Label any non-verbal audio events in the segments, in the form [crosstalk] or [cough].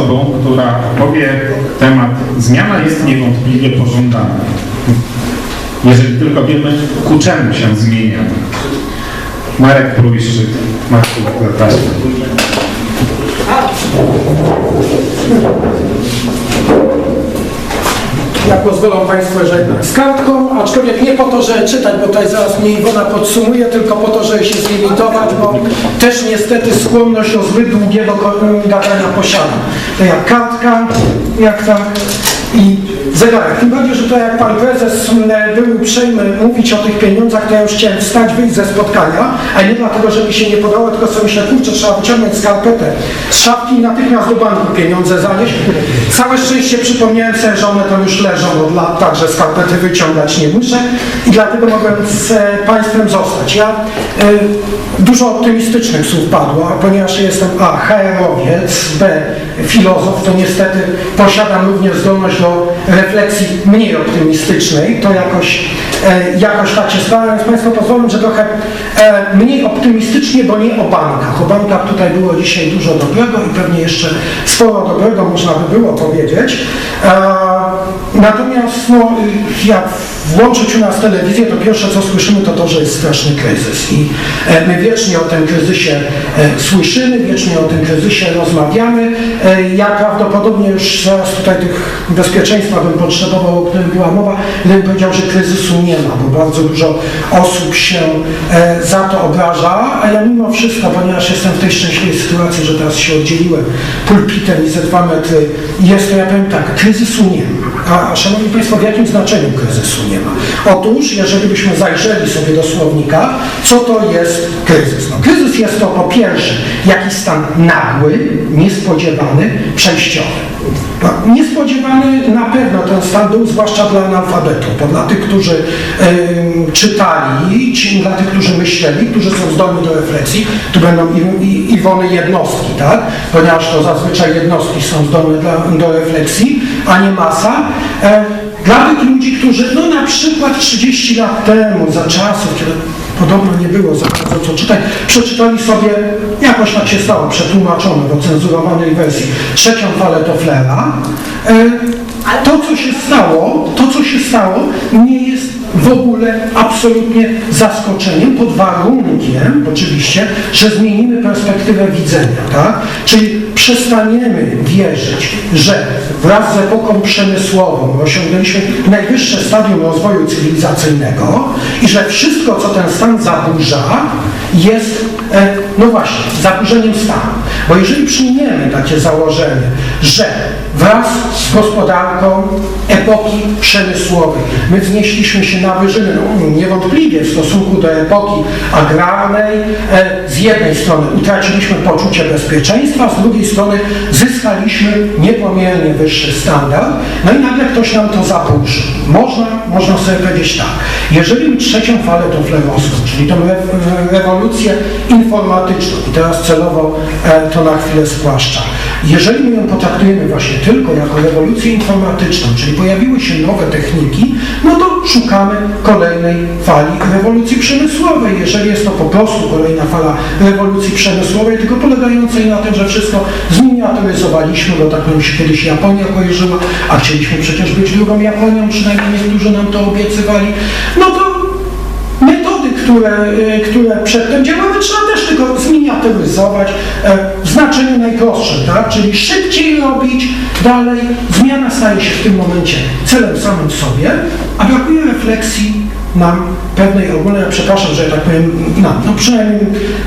osobą, która powie temat zmiana jest niewątpliwie pożądana. Jeżeli tylko wiemy, ku czemu się zmienia. Marek Prujszczyk. Marku, zapraszam. Jak pozwolą Państwo, że z kartką, aczkolwiek nie po to, że czytać, bo tutaj zaraz mnie Iwona podsumuje, tylko po to, żeby się zlimitować, bo też niestety skłonność do zbyt długiego ko- gadania posiadam. To jak kartka, jak tak i zegarek. Tym bardziej, że to jak Pan Prezes m, był uprzejmy mówić o tych pieniądzach, to ja już chciałem wstać, wyjść ze spotkania, a nie dlatego, że mi się nie podobało, tylko sobie myślę, kurczę, trzeba wyciągnąć skarpetę z szafki i natychmiast do banku pieniądze zanieść. Całe szczęście przypomniałem sobie, że one tam już leżą od lat, także skarpety wyciągać nie muszę i dlatego mogłem z e, Państwem zostać. Ja e, dużo optymistycznych słów padło, ponieważ jestem A. HR-owiec, B. filozof, to niestety posiadam również zdolność do refleksji mniej optymistycznej, to jakoś, e, jakoś tak się stało, więc Państwo pozwolą, że trochę e, mniej optymistycznie, bo nie o bankach. O bankach tutaj było dzisiaj dużo dobrego i pewnie jeszcze sporo dobrego można by było powiedzieć. Natomiast no, jak włączyć u nas telewizję, to pierwsze co słyszymy to to, że jest straszny kryzys i e, my wiecznie o tym kryzysie e, słyszymy, wiecznie o tym kryzysie rozmawiamy. E, Ja prawdopodobnie już zaraz tutaj tych bezpieczeństwa bym potrzebował, o którym była mowa, gdybym powiedział, że kryzysu nie ma, bo bardzo dużo osób się za to obraża, a ja mimo wszystko, ponieważ jestem w tej szczęśliwej sytuacji, że teraz się oddzieliłem pulpitem i ze dwa metry jest to, ja powiem tak, kryzysu nie ma. A, Szanowni Państwo, w jakim znaczeniu kryzysu nie ma? Otóż, jeżeli byśmy zajrzeli sobie do słownika, co to jest kryzys? No, kryzys jest to po pierwsze jakiś stan nagły, niespodziewany, przejściowy. No, Niespodziewany na pewno ten stan był, zwłaszcza dla analfabetów, bo dla tych, którzy czytali, ci, dla tych, którzy myśleli, którzy są zdolni do refleksji, tu będą i, i, Iwony jednostki, tak? Ponieważ to zazwyczaj jednostki są zdolne dla, do refleksji, a nie masa. E, dla tych ludzi, którzy no na przykład 30 lat temu, za czasów, kiedy podobno nie było za bardzo co czytać, przeczytali sobie, jakoś tak się stało, przetłumaczone w ocenzurowanej wersji, trzecią falę Tofflera. E, to, co się stało, to, co się stało, nie jest w ogóle absolutnie zaskoczeniem, pod warunkiem oczywiście, że zmienimy perspektywę widzenia, tak? Czyli przestaniemy wierzyć, że wraz z epoką przemysłową osiągnęliśmy najwyższe stadium rozwoju cywilizacyjnego i że wszystko, co ten stan zaburza, jest, e, no właśnie, zaburzeniem stanu. Bo jeżeli przyjmiemy takie założenie, że wraz z gospodarką epoki przemysłowej my wznieśliśmy się na wyżyny, no, niewątpliwie w stosunku do epoki agrarnej, e, z jednej strony utraciliśmy poczucie bezpieczeństwa, z drugiej strony zyskaliśmy niepomiernie wyższy standard, no i nagle ktoś nam to zaburzy. Można, można sobie powiedzieć tak, jeżeli trzecią falę Tofflerowską, czyli tą re rewolucję i teraz celowo e, to na chwilę spłaszcza, jeżeli my ją potraktujemy właśnie tylko jako rewolucję informatyczną, czyli pojawiły się nowe techniki, no to szukamy kolejnej fali rewolucji przemysłowej. Jeżeli jest to po prostu kolejna fala rewolucji przemysłowej, tylko polegającej na tym, że wszystko zminiaturyzowaliśmy, bo tak nam się kiedyś Japonia kojarzyła, a chcieliśmy przecież być drugą Japonią, przynajmniej niektórzy nam to obiecywali, no to które, y, które przedtem działały, trzeba też tylko zminiaturyzować e, w znaczeniu najprostszym, tak? czyli szybciej robić, dalej. Zmiana staje się w tym momencie celem samym sobie, a brakuje refleksji nam pewnej ogólnej, przepraszam, że tak powiem, nam, no przynajmniej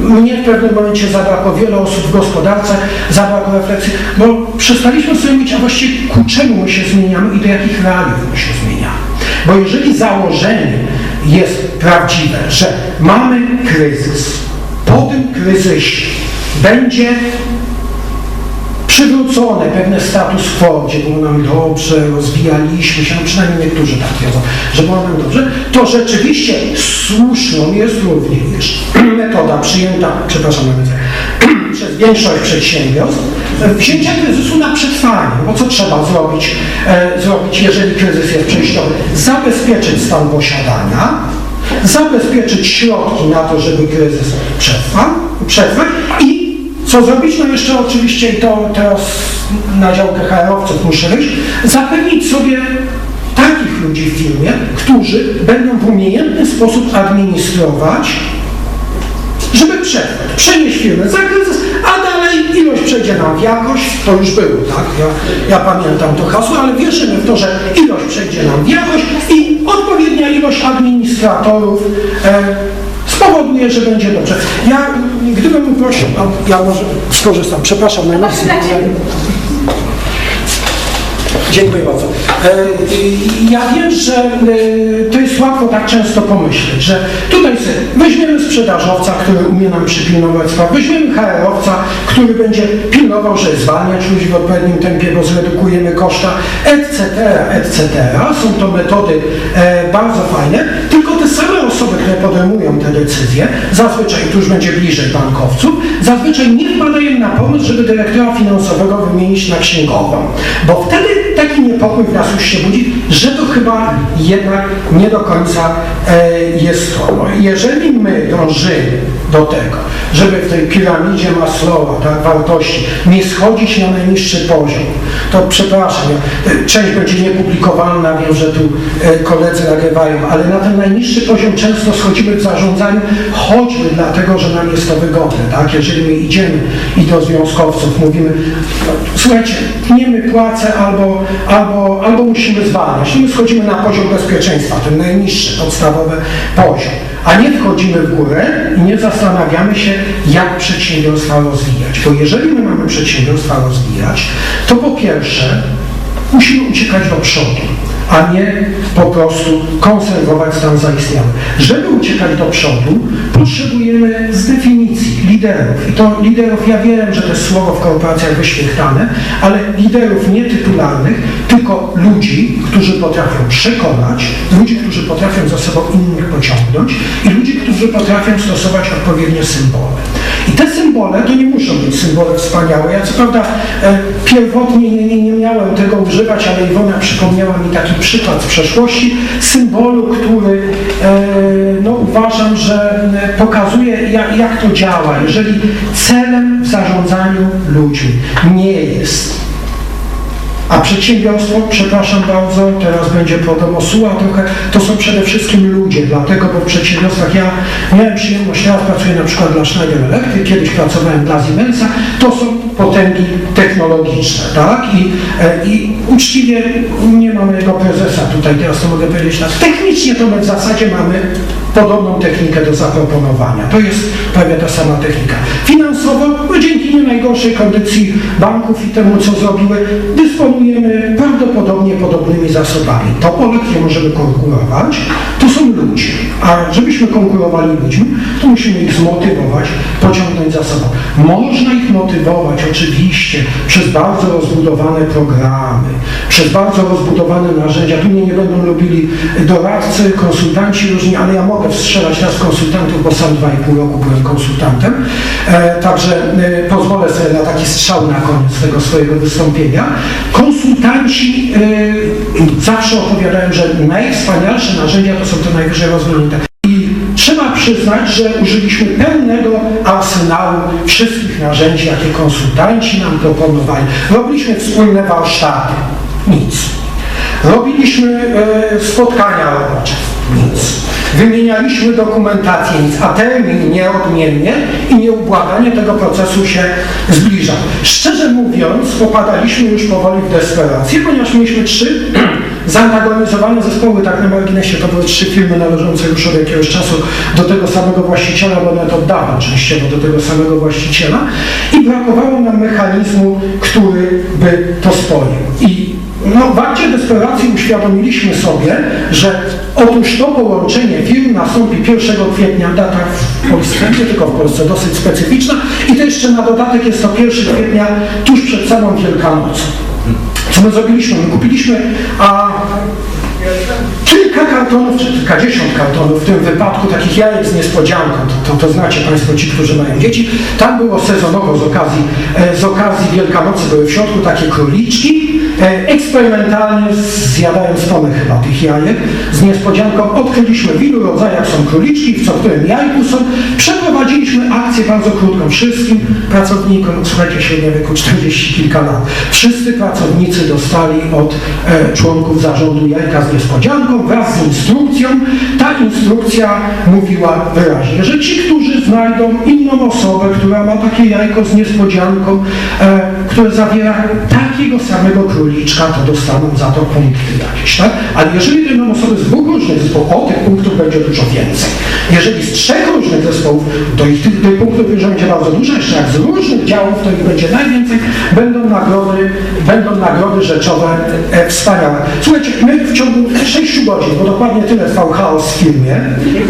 mnie w pewnym momencie zabrakło, wiele osób w gospodarce zabrakło refleksji, bo przestaliśmy sobie mówić, a właściwie ku czemu my się zmieniamy i do jakich realiów my się zmieniamy. Bo jeżeli założenie jest prawdziwe, że mamy kryzys, po tym kryzysie będzie przywrócone pewne status quo, gdzie było nam dobrze, rozwijaliśmy się, przynajmniej niektórzy tak twierdzą, że było nam dobrze, to rzeczywiście słuszną jest również [clears throat] metoda przyjęta, przepraszam nawet, przez większość przedsiębiorstw, wzięcia kryzysu na przetrwanie. Bo co trzeba zrobić, e, zrobić, jeżeli kryzys jest przejściowy? Zabezpieczyć stan posiadania, zabezpieczyć środki na to, żeby kryzys przetrwał, przetrwać i co zrobić? No jeszcze oczywiście i to teraz na działkę HR-owców muszę wyjść, zapewnić sobie takich ludzi w firmie, którzy będą w umiejętny sposób administrować żeby przetrwać, przenieść firmę za kryzys, a dalej ilość przejdzie nam w jakość, to już było, tak? Ja, ja pamiętam to hasło, ale wierzymy w to, że ilość przejdzie nam w jakość i odpowiednia ilość administratorów e, spowoduje, że będzie dobrze. Ja, gdybym prosił, a ja może skorzystam, przepraszam najmocniej. Dziękuję bardzo. E, Ja wiem, że e, to jest łatwo tak często pomyśleć, że tutaj sobie weźmiemy sprzedażowca, który umie nam przypilnować spraw, weźmiemy HR-owca, który będzie pilnował, że zwalniać ludzi w odpowiednim tempie, bo zredukujemy koszta, etc., etc. Są to metody e, bardzo fajne, tylko te same osoby, które podejmują te decyzje, zazwyczaj, tu już będzie bliżej bankowców, zazwyczaj nie wpadają na pomysł, żeby dyrektora finansowego wymienić na księgową, bo wtedy taki niepokój w nas już się budzi, że to chyba jednak nie do końca e, jest to. No, jeżeli my dążymy do tego, żeby w tej piramidzie Maslowa, tak, wartości, nie schodzić na najniższy poziom, to przepraszam, e, część będzie niepublikowalna, wiem, że tu e, koledzy nagrywają, ale na ten najniższy poziom często schodzimy w zarządzaniu, choćby dlatego, że nam jest to wygodne, tak? Jeżeli my idziemy i do związkowców mówimy, no, słuchajcie, tniemy płacę albo, albo, albo musimy zwalniać. I my schodzimy na poziom bezpieczeństwa, ten najniższy, podstawowy poziom. A nie wchodzimy w górę i nie zastanawiamy się, jak przedsiębiorstwa rozwijać. Bo jeżeli my mamy przedsiębiorstwa rozwijać, to po pierwsze musimy uciekać do przodu, a nie po prostu konserwować stan zaistniały. Żeby uciekać do przodu, potrzebujemy z definicji liderów. I to liderów, ja wiem, że to jest słowo w korporacjach wyświechtane, ale liderów nie tytularnych, tylko ludzi, którzy potrafią przekonać, ludzi, którzy potrafią za sobą innych pociągnąć i ludzi, którzy potrafią stosować odpowiednie symbole. I te symbole to nie muszą być symbole wspaniałe. Ja co prawda e, pierwotnie nie, nie, miałem tego używać, ale Iwona przypomniała mi taki przykład z przeszłości symbolu, który e, no, uważam, że pokazuje jak, jak to działa. Jeżeli celem w zarządzaniu ludźmi nie jest a przedsiębiorstwo, przepraszam bardzo, teraz będzie po domosuła trochę, to są przede wszystkim ludzie, dlatego, bo w przedsiębiorstwach ja miałem przyjemność, teraz pracuję na przykład dla Schneider Electric, kiedyś pracowałem dla Siemensa, to są potęgi technologiczne, tak? I, e, i uczciwie nie mamy jego prezesa tutaj, teraz to mogę powiedzieć tak, technicznie to my w zasadzie mamy podobną technikę do zaproponowania. To jest prawie ta sama technika. Finansowo, no dzięki nie najgorszej kondycji banków i temu, co zrobiły, dysponujemy prawdopodobnie podobnymi zasobami. To pole, które możemy konkurować, to są ludzie. A żebyśmy konkurowali ludźmi, to musimy ich zmotywować, pociągnąć za sobą. Można ich motywować oczywiście przez bardzo rozbudowane programy, przez bardzo rozbudowane narzędzia. Tu mnie nie będą lubili doradcy, konsultanci różni, ale ja mogę wstrzelać raz konsultantów, bo sam dwa i pół roku byłem konsultantem. E, także e, pozwolę sobie na taki strzał na koniec tego swojego wystąpienia. Konsultanci e, zawsze opowiadają, że najwspanialsze narzędzia to są te najwyżej rozwinięte. Przyznać, że użyliśmy pełnego arsenału wszystkich narzędzi, jakie konsultanci nam proponowali. Robiliśmy wspólne warsztaty. Nic. Robiliśmy e, spotkania robocze. Nic. Wymienialiśmy dokumentację, nic, a termin nieodmiennie i nieubłaganie tego procesu się zbliżał. Szczerze mówiąc, popadaliśmy już powoli w desperację, ponieważ mieliśmy trzy [clears throat] zantagonizowane zespoły, tak na marginesie, to były trzy firmy należące już od jakiegoś czasu do tego samego właściciela, bo nawet od dawna częściowo do tego samego właściciela i brakowało nam mechanizmu, który by to spoił. I no, w akcie desperacji uświadomiliśmy sobie, że otóż to połączenie firm nastąpi 1 kwietnia, data w Polsce, nie tylko w Polsce, dosyć specyficzna i to jeszcze na dodatek jest to 1 kwietnia tuż przed samą Wielkanocą. Co my zrobiliśmy? My kupiliśmy a, kilka kartonów, czy kilkadziesiąt kartonów, w tym wypadku takich jajek z niespodzianką, to, to, to znacie Państwo ci, którzy mają dzieci. Tam było sezonowo z okazji, e, z okazji Wielkanocy były w środku takie króliczki, Eksperymentalnie zjadając tonę chyba tych jajek, z niespodzianką odkryliśmy w ilu rodzajach są króliczki, w co którym jajku są. Przeprowadziliśmy akcję bardzo krótką. Wszystkim pracownikom, słuchajcie, średnia wieku 40 kilka lat, wszyscy pracownicy dostali od e, członków zarządu jajka z niespodzianką wraz z instrukcją. Ta instrukcja mówiła wyraźnie, że ci, którzy znajdą inną osobę, która ma takie jajko z niespodzianką, e, które zawiera takiego samego króliczka, to dostaną za to punkty jakieś, tak? Ale jeżeli będą osoby z dwóch różnych zespołów, o tych punktów będzie dużo więcej. Jeżeli z trzech różnych zespołów, to ich tych, tych punktów już będzie bardzo dużo, jeszcze jak z różnych działów, to ich będzie najwięcej, będą nagrody, będą nagrody rzeczowe e, wspaniałe. Słuchajcie, my w ciągu 6 godzin, bo dokładnie tyle trwał chaos w firmie,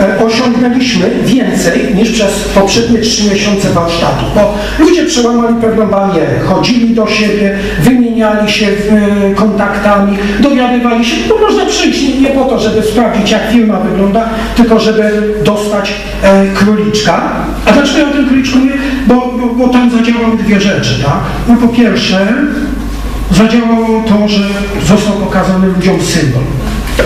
e, osiągnęliśmy więcej niż przez poprzednie 3 miesiące warsztatu, bo ludzie przełamali pewną barierę, chodzili do siebie, wymieniali się e, kontaktami, dowiadywali się, bo można przyjść nie, nie po to, żeby sprawdzić jak firma wygląda, tylko żeby dostać e, króliczka. A dlaczego ja o tym króliczku mówię? Bo, bo, bo tam zadziałały dwie rzeczy, tak? No po pierwsze, zadziałało to, że został pokazany ludziom symbol.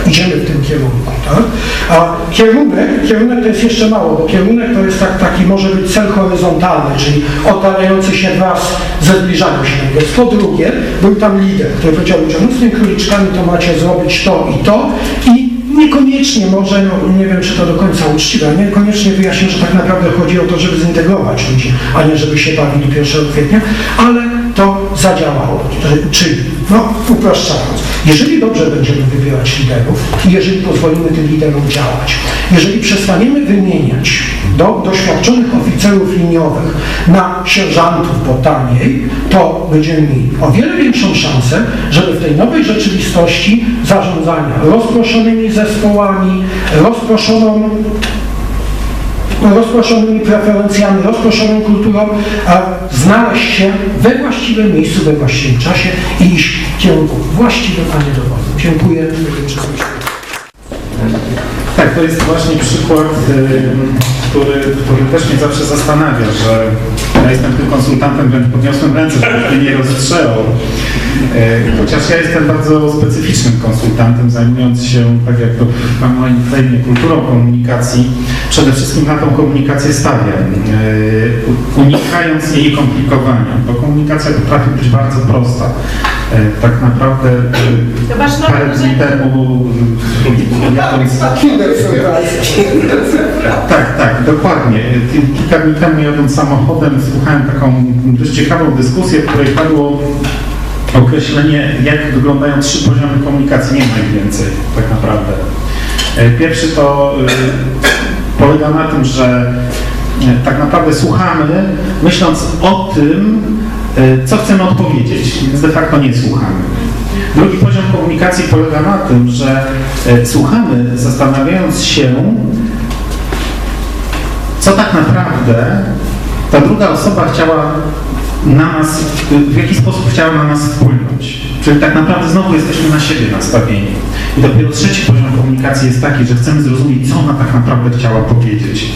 Idziemy w tym kierunku, tak? A kierunek, kierunek to jest jeszcze mało, bo kierunek to jest tak, taki może być cel horyzontalny, czyli oddalający się wraz ze zbliżaniem się do niego. Po drugie, był tam lider, który powiedział ludziom, z tymi króliczkami to macie zrobić to i to i niekoniecznie może, no nie wiem czy to do końca uczciwe, niekoniecznie wyjaśnił, że tak naprawdę chodzi o to, żeby zintegrować ludzi, a nie żeby się bawili 1 kwietnia, ale to zadziałało. Czyli, no upraszczając, jeżeli dobrze będziemy wybierać liderów i jeżeli pozwolimy tym liderom działać, jeżeli przestaniemy wymieniać do doświadczonych oficerów liniowych na sierżantów, bo taniej, to będziemy mieli o wiele większą szansę, żeby w tej nowej rzeczywistości zarządzania rozproszonymi zespołami, rozproszoną rozproszonymi preferencjami, rozproszoną kulturą, a znaleźć się we właściwym miejscu, we właściwym czasie i iść w kierunku właściwym, a nie dowolnym. Dziękuję. Tak, to jest właśnie przykład, y, który, który też mnie zawsze zastanawia, że ja jestem tym konsultantem, wręcz podniosłem ręce, żeby mnie nie rozstrzelał. Y, Chociaż ja jestem bardzo specyficznym konsultantem, zajmując się, tak jak to w moim kulturą komunikacji, przede wszystkim na tą komunikację stawiam, y, unikając jej komplikowania, bo komunikacja potrafi być bardzo prosta. Y, Tak naprawdę To masz parę dni temu [laughs] jadąc tak, dokładnie. Kilka dni temu jadąc samochodem słuchałem taką dość ciekawą dyskusję, w której padło określenie, jak wyglądają trzy poziomy komunikacji, nie ma ich więcej tak naprawdę. E, Pierwszy to y, polega na tym, że e, tak naprawdę słuchamy, myśląc o tym, e, co chcemy odpowiedzieć, więc de facto nie słuchamy. Drugi poziom komunikacji polega na tym, że e, słuchamy, zastanawiając się, co tak naprawdę ta druga osoba chciała na nas, w jaki sposób chciała na nas wpłynąć. Czyli tak naprawdę znowu jesteśmy na siebie nastawieni. I dopiero trzeci poziom komunikacji jest taki, że chcemy zrozumieć, co ona tak naprawdę chciała powiedzieć.